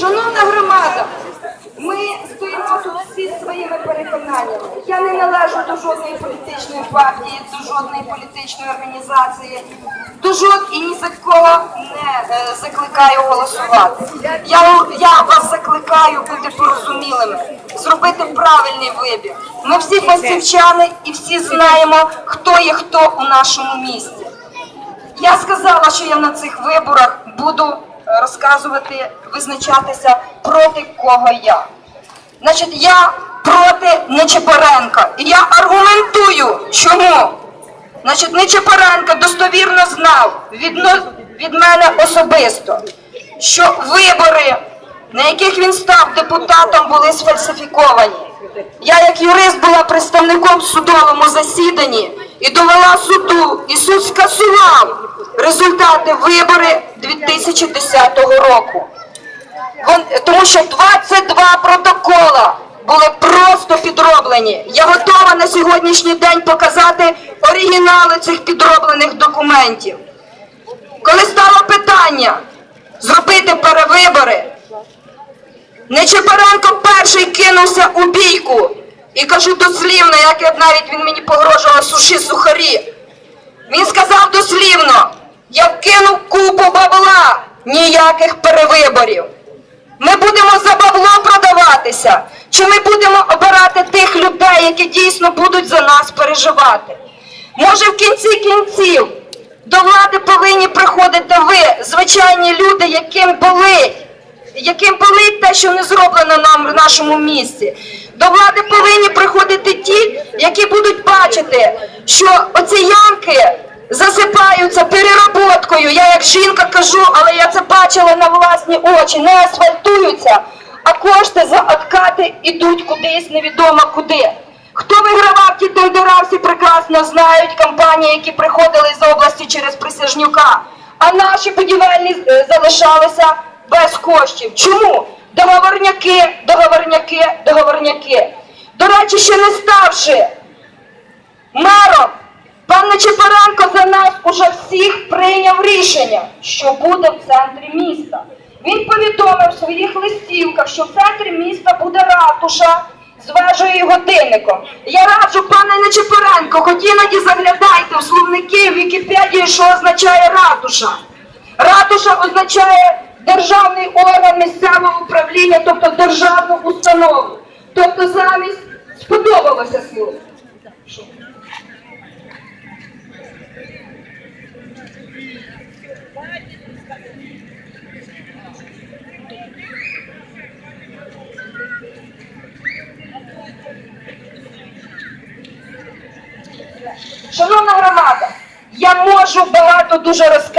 Шановна громада, ми стоїмо тут всі своїми переконаннями. Я не належу до жодної політичної партії, до жодної політичної організації, до жод і ні за кого не е, закликаю голосувати. Я, я вас закликаю бути порозумілими, зробити правильний вибір. Ми всі фасівчани і всі знаємо, хто є хто у нашому місті. Я сказала, що я на цих виборах буду розказувати, визначатися проти кого я. Значить, я проти Нечепоренка. І я аргументую, чому. Значить, Нечепоренко достовірно знав від, від мене особисто, що вибори, на яких він став депутатом, були сфальсифіковані. Я як юрист була представником в судовому засіданні і довела суду, і суд скасував результати вибори 2010 року. Тому що 22 протокола були просто підроблені. Я готова на сьогоднішній день показати оригінали цих підроблених документів. Коли стало питання зробити перевибори, Нечепоренко перший кинувся у бійку. І кажу дослівно, як навіть він мені погрожував суші сухарі. Він сказав дослівно: я вкинув купу бабла, ніяких перевиборів. Ми будемо за бабло продаватися, чи ми будемо обирати тих людей, які дійсно будуть за нас переживати? Може, в кінці кінців до влади повинні приходити ви, звичайні люди, яким болить, яким болить те, що не зроблено нам в нашому місті. До влади повинні приходити ті, які будуть бачити, що оці ямки засипаються перероботкою. Я як жінка кажу, але я це бачила на власні очі, не асфальтуються, а кошти за откати йдуть кудись невідомо куди. Хто вигравав ті тендера, всі прекрасно знають компанії, які приходили з області через Присяжнюка. А наші будівельні е, залишалися без коштів. Чому? Договорняки, договорняки, договорняки. До речі, ще не ставши мером, пан нас уже всіх прийняв рішення, що буде в центрі міста. Він повідомив в своїх листівках, що в центрі міста буде ратуша з вежею годинником. Я раджу, пане Нечепоренко, хоч іноді заглядайте в словники в Вікіпедії, що означає ратуша. Ратуша означає державний орган місцевого управління, тобто державну установу. Тобто замість сподобалося слово. Шановна громада, я можу багато дуже розказати.